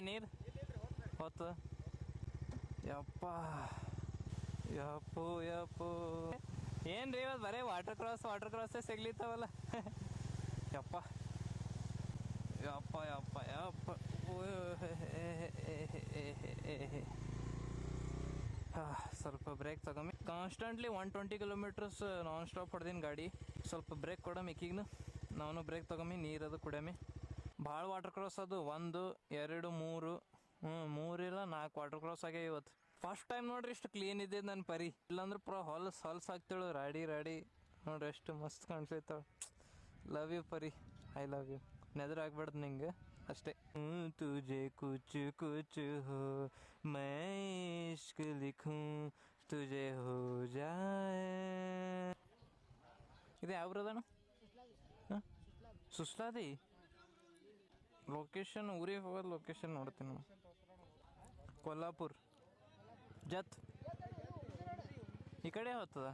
ನೀರು? ಹೊತ್ತು? ಯಪ್ಪ, ಯಪ್ಪು ಯಪ್ಪು. ಏನ್ರಿ ಇವತ್ತು ಬರೀ ವಾಟರ್ ಕ್ರಾಸ್ ವಾಟರ್ ಕ್ರಾಸೇ ಸಿಗ್ಲಿತ್ತಾವಲ್ಲ? ಯಪ್ಪ ಯಪ್ಪ ಯಪ್ಪ ಯಪ್ಪ. ಸ್ವಲ್ಪ break ತಗೊಂಬಿ. Constantly one twenty kilometres non stop ಹೊಡೆದಿನ ಗಾಡಿ. ಸ್ವಲ್ಪ ಬ್ರೇಕ್ ಕೊಡಮ್ ಈಗೀಗ ನಾನು ಬ್ರೇಕ್ ತಗೊಂಬಿ ನೀರದು ಕುಡಿಯಮಿ. ಭಾಳ ವಾಟರ್ ಕ್ರಾಸ್ ಅದು. ಒಂದು ಎರಡು ಮೂರು. ಹ್ಞೂ ಮೂರಿಲ್ಲ ನಾಲ್ಕು ವಾಟರ್ ಕ್ರಾಸ್ ಆಗ್ಯಾವ ಇವತ್ತು. ಫಸ್ಟ್ ಟೈಮ್ ನೋಡ್ರಿ ಇಷ್ಟು ಕ್ಲೀನ್ ಇದ್ದಿದ್ದು ನನ್ನ ಪರಿ. ಇಲ್ಲಾಂದ್ರೆ ಪ್ರ ಹೊಲಸ್ ಹೊಲ್ಸ್ ಆಗ್ತಾಳು ರಾಡಿ ರಾಡಿ. ನೋಡ್ರಿ ಎಷ್ಟು ಮಸ್ತ್ ಕಾಣಿಸ್ತೈತಾಳ ಲವ್ ಯು ಪರಿ. ಐ ಲವ್ ಯು ನೆದರ್ ಆಗ್ಬಾರ್ದು ನಿಂಗೆ. ಅಷ್ಟೇ. ಹ್ಞೂ ತುಜೆ ಕುಚು ಕುಚು ಹೋ ಮೈ ಇಷ್ಕ್ ಲಿಖೂಂ ತುಜೆ ಹೋ ಜಾಯ. ಇದು ಯಾವ ಬ್ರದಣ ಹಾಂ? ಸುಸ್ಲಾದಿ ಲೊಕೇಶನ್ ಊರಿಗೆ ಹೋಗೋದು ಲೊಕೇಶನ್ ನೋಡ್ತೀನಿ ನಾವು ಕೊಲ್ಲಾಪುರ್. ಜತ್. ಈ ಕಡೆ ಹೋಗ್ತದ